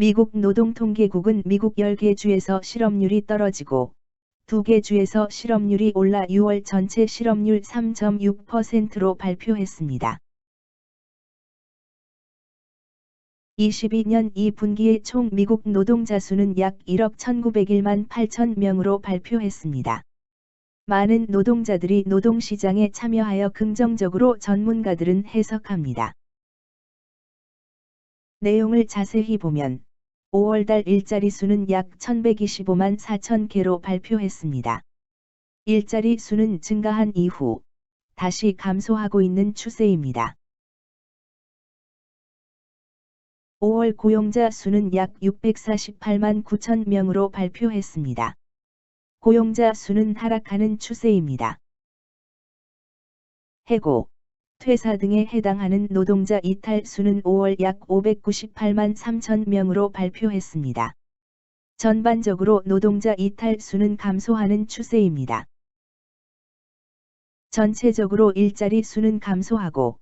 미국 노동통계국은 미국 10개 주에서 실업률이 떨어지고 2개 주에서 실업률이 올라 6월 전체 실업률 3.6%로 발표했습니다. 22년 2분기의 총 미국 노동자 수는 약 1억 1901만 8천 명으로 발표했습니다. 많은 노동자들이 노동시장에 참여하여 긍정적으로 전문가들은 해석합니다. 내용을 자세히 보면 5월달 일자리 수는 약 1125만 4천 개로 발표했습니다. 일자리 수는 증가한 이후 다시 감소하고 있는 추세입니다. 5월 고용자 수는 약 648만 9천 명으로 발표했습니다. 고용자 수는 하락하는 추세입니다. 해고, 퇴사 등에 해당하는 노동자 이탈 수는 5월 약 598만 3천 명으로 발표했습니다. 전반적으로 노동자 이탈 수는 감소하는 추세입니다. 전체적으로 일자리 수는 감소하고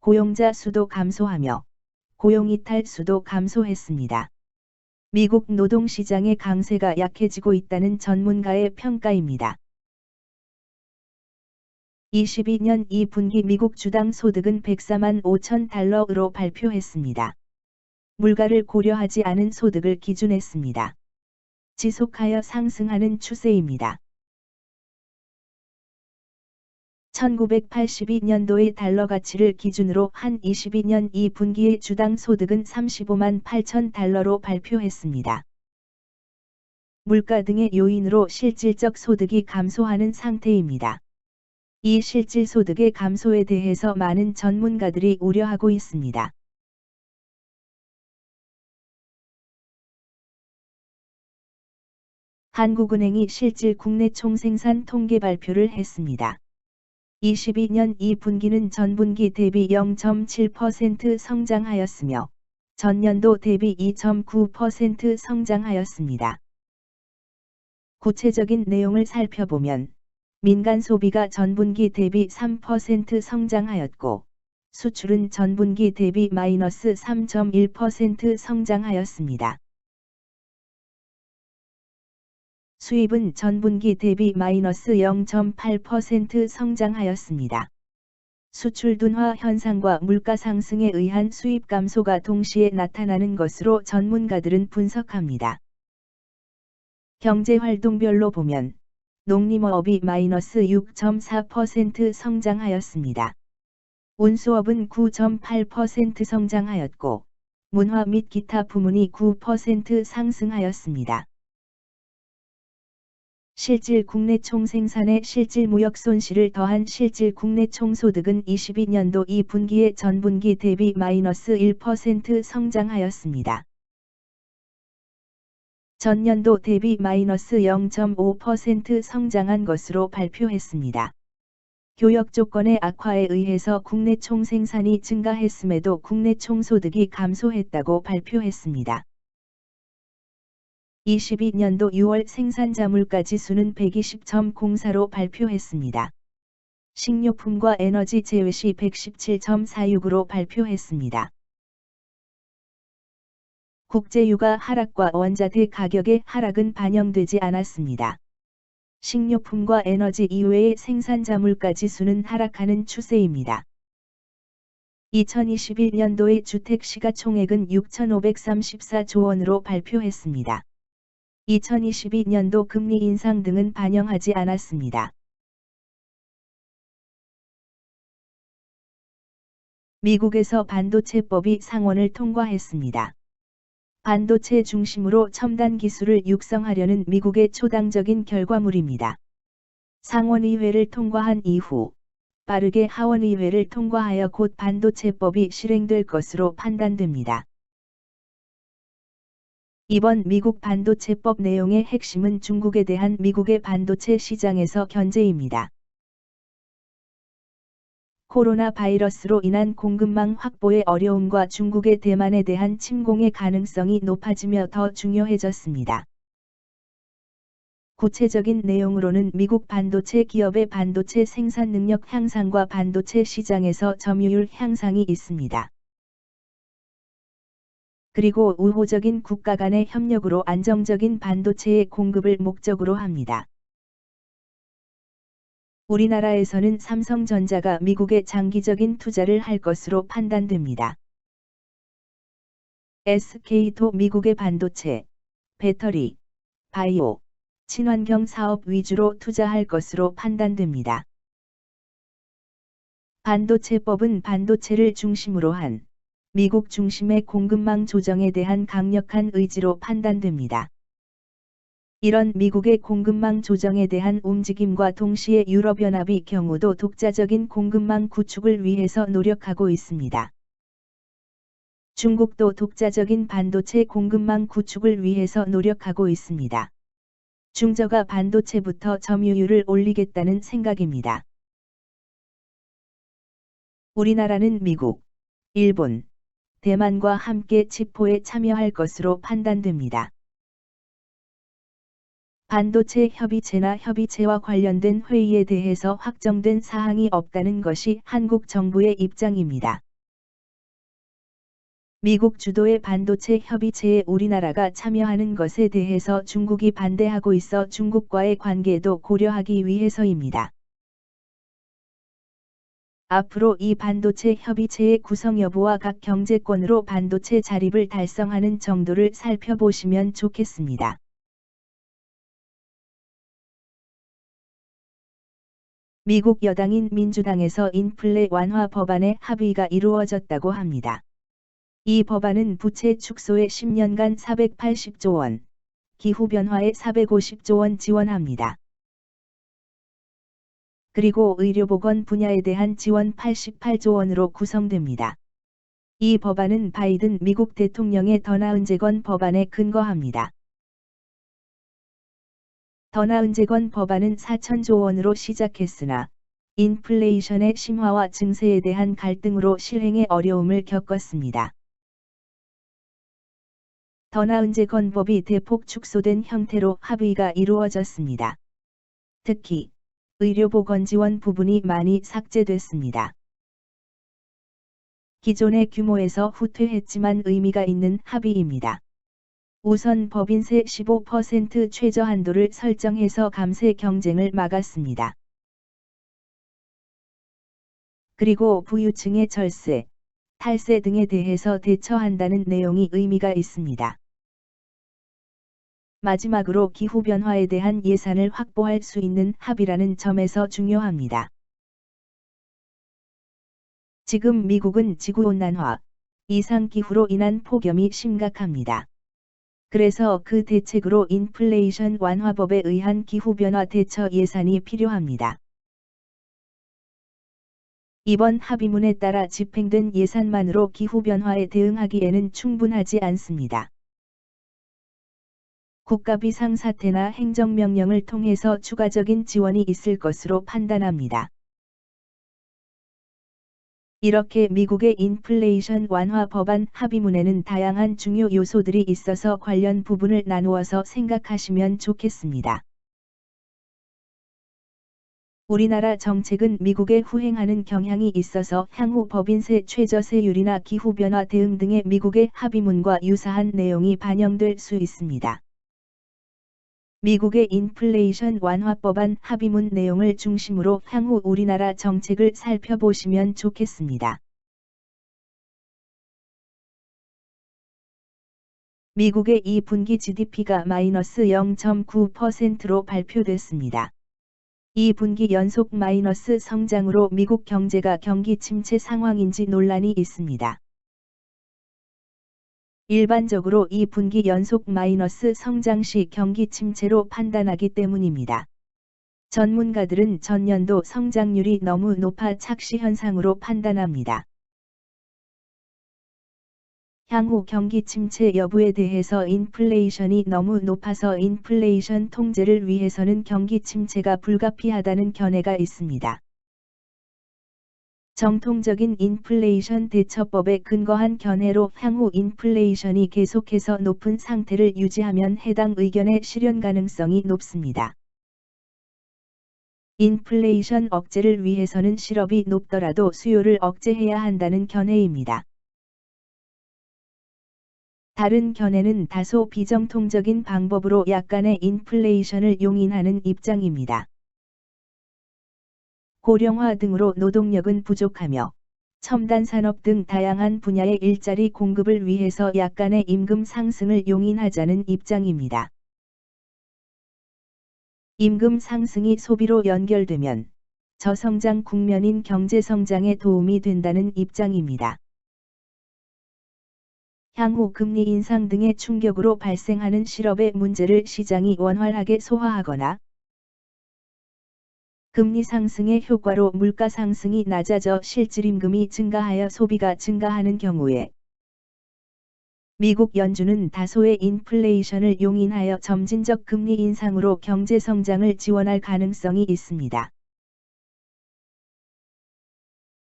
고용자 수도 감소하며 고용 이탈 수도 감소했습니다. 미국 노동시장의 강세가 약해지고 있다는 전문가의 평가입니다. 22년 2분기 미국 주당 소득은 104만 5천 달러로 발표했습니다. 물가를 고려하지 않은 소득을 기준했습니다. 지속하여 상승하는 추세입니다. 1982년도의 달러 가치를 기준으로 한 22년 2분기의 주당 소득은 35만 8천 달러로 발표했습니다. 물가 등의 요인으로 실질적 소득이 감소하는 상태입니다. 이 실질 소득의 감소에 대해서 많은 전문가들이 우려하고 있습니다. 한국은행이 실질 국내 총생산 통계 발표를 했습니다. 22년 2분기는 전분기 대비 0.7% 성장하였으며 전년도 대비 2.9% 성장하였습니다. 구체적인 내용을 살펴보면 민간 소비가 전분기 대비 3% 성장하였고 수출은 전분기 대비 마이너스 3.1% 성장하였습니다. 수입은 전분기 대비 마이너스 0.8% 성장하였습니다. 수출 둔화 현상과 물가 상승에 의한 수입 감소가 동시에 나타나는 것으로 전문가들은 분석합니다. 경제 활동별로 보면 농림업이 마이너스 6.4% 성장하였습니다. 운수업은 9.8% 성장하였고 문화 및 기타 부문이 9% 상승하였습니다. 실질 국내 총생산의 실질 무역 손실을 더한 실질 국내 총소득은 22년도 2분기에 전분기 대비 마이너스 1% 성장하였습니다. 전년도 대비 마이너스 0.5% 성장한 것으로 발표했습니다. 교역 조건의 악화에 의해서 국내 총 생산이 증가했음에도 국내 총 소득이 감소했다고 발표했습니다. 22년도 6월 생산자 물가 지수는 120.04로 발표했습니다. 식료품과 에너지 제외 시 117.46으로 발표했습니다. 국제유가 하락과 원자재 가격의 하락은 반영되지 않았습니다. 식료품과 에너지 이외의 생산자 물가 지수는 하락하는 추세입니다. 2021년도의 주택 시가총액은 6,534조 원으로 발표했습니다. 2022년도 금리 인상 등은 반영하지 않았습니다. 미국에서 반도체법이 상원을 통과했습니다. 반도체 중심으로 첨단 기술을 육성하려는 미국의 초당적인 결과물입니다. 상원의회를 통과한 이후 빠르게 하원의회를 통과하여 곧 반도체법이 실행될 것으로 판단됩니다. 이번 미국 반도체법 내용의 핵심은 중국에 대한 미국의 반도체 시장에서 견제입니다. 코로나 바이러스로 인한 공급망 확보의 어려움과 중국의 대만에 대한 침공의 가능성이 높아지며 더 중요해졌습니다. 구체적인 내용으로는 미국 반도체 기업의 반도체 생산 능력 향상과 반도체 시장에서 점유율 향상이 있습니다. 그리고 우호적인 국가 간의 협력으로 안정적인 반도체의 공급을 목적으로 합니다. 우리나라에서는 삼성전자가 미국에 장기적인 투자를 할 것으로 판단됩니다. SK도 미국의 반도체, 배터리, 바이오, 친환경 사업 위주로 투자할 것으로 판단됩니다. 반도체법은 반도체를 중심으로 한 미국 중심의 공급망 조정에 대한 강력한 의지로 판단됩니다. 이런 미국의 공급망 조정에 대한 움직임과 동시에 유럽연합이 경우도 독자적인 공급망 구축을 위해서 노력하고 있습니다. 중국도 독자적인 반도체 공급망 구축을 위해서 노력하고 있습니다. 중저가 반도체부터 점유율을 올리겠다는 생각입니다. 우리나라는 미국, 일본, 대만과 함께 치포에 참여할 것으로 판단됩니다. 반도체 협의체나 협의체와 관련된 회의에 대해서 확정된 사항이 없다는 것이 한국 정부의 입장입니다. 미국 주도의 반도체 협의체에 우리나라가 참여하는 것에 대해서 중국이 반대하고 있어 중국과의 관계도 고려하기 위해서입니다. 앞으로 이 반도체 협의체의 구성 여부와 각 경제권으로 반도체 자립을 달성하는 정도를 살펴보시면 좋겠습니다. 미국 여당인 민주당에서 인플레 완화 법안의 합의가 이루어졌다고 합니다. 이 법안은 부채 축소에 10년간 480조 원, 기후변화에 450조 원 지원합니다. 그리고 의료보건 분야에 대한 지원 88조 원으로 구성됩니다. 이 법안은 바이든 미국 대통령의 더 나은 재건 법안에 근거합니다. 더 나은 재건 법안은 4천조 원으로 시작했으나 인플레이션의 심화와 증세에 대한 갈등으로 실행에 어려움을 겪었습니다. 더 나은 재건법이 대폭 축소된 형태로 합의가 이루어졌습니다. 특히 의료보건 지원 부분이 많이 삭제됐습니다. 기존의 규모에서 후퇴했지만 의미가 있는 합의입니다. 우선 법인세 15% 최저 한도를 설정해서 감세 경쟁을 막았습니다. 그리고 부유층의 절세, 탈세 등에 대해서 대처한다는 내용이 의미가 있습니다. 마지막으로 기후변화에 대한 예산을 확보할 수 있는 합의라는 점에서 중요합니다. 지금 미국은 지구온난화, 이상기후로 인한 폭염이 심각합니다. 그래서 그 대책으로 인플레이션 완화법에 의한 기후변화 대처 예산이 필요합니다. 이번 합의문에 따라 집행된 예산만으로 기후변화에 대응하기에는 충분하지 않습니다. 국가 비상 사태나 행정명령을 통해서 추가적인 지원이 있을 것으로 판단합니다. 이렇게 미국의 인플레이션 완화 법안 합의문에는 다양한 중요 요소들이 있어서 관련 부분을 나누어서 생각하시면 좋겠습니다. 우리나라 정책은 미국에 후행하는 경향이 있어서 향후 법인세 최저세율이나 기후변화 대응 등의 미국의 합의문과 유사한 내용이 반영될 수 있습니다. 미국의 인플레이션 완화법안 합의문 내용을 중심으로 향후 우리나라 정책을 살펴보시면 좋겠습니다. 미국의 2분기 GDP가 마이너스 0.9%로 발표됐습니다. 2분기 연속 마이너스 성장으로 미국 경제가 경기 침체 상황인지 논란이 있습니다. 일반적으로 이 분기 연속 마이너스 성장 시 경기 침체로 판단하기 때문입니다. 전문가들은 전년도 성장률이 너무 높아 착시 현상으로 판단합니다. 향후 경기 침체 여부에 대해서 인플레이션이 너무 높아서 인플레이션 통제를 위해서는 경기 침체가 불가피하다는 견해가 있습니다. 정통적인 인플레이션 대처법에 근거한 견해로 향후 인플레이션이 계속해서 높은 상태를 유지하면 해당 의견의 실현 가능성이 높습니다. 인플레이션 억제를 위해서는 실업이 높더라도 수요를 억제해야 한다는 견해입니다. 다른 견해는 다소 비정통적인 방법으로 약간의 인플레이션을 용인하는 입장입니다. 고령화 등으로 노동력은 부족하며 첨단 산업 등 다양한 분야의 일자리 공급을 위해서 약간의 임금 상승을 용인하자는 입장입니다. 임금 상승이 소비로 연결되면 저성장 국면인 경제 성장에 도움이 된다는 입장입니다. 향후 금리 인상 등의 충격으로 발생하는 실업의 문제를 시장이 원활하게 소화하거나 금리 상승의 효과로 물가 상승이 낮아져 실질임금이 증가하여 소비가 증가하는 경우에 미국 연준은 다소의 인플레이션을 용인하여 점진적 금리 인상으로 경제 성장을 지원할 가능성이 있습니다.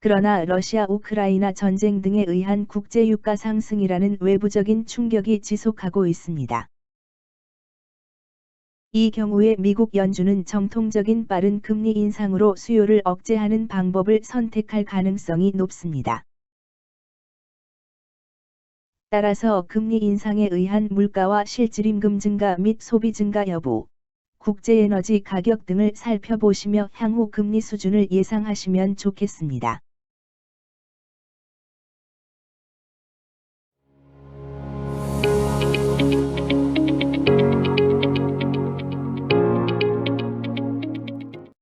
그러나 러시아 우크라이나 전쟁 등에 의한 국제 유가 상승이라는 외부적인 충격이 지속하고 있습니다. 이 경우에 미국 연준은 정통적인 빠른 금리 인상으로 수요를 억제하는 방법을 선택할 가능성이 높습니다. 따라서 금리 인상에 의한 물가와 실질임금 증가 및 소비 증가 여부, 국제에너지 가격 등을 살펴보시며 향후 금리 수준을 예상하시면 좋겠습니다.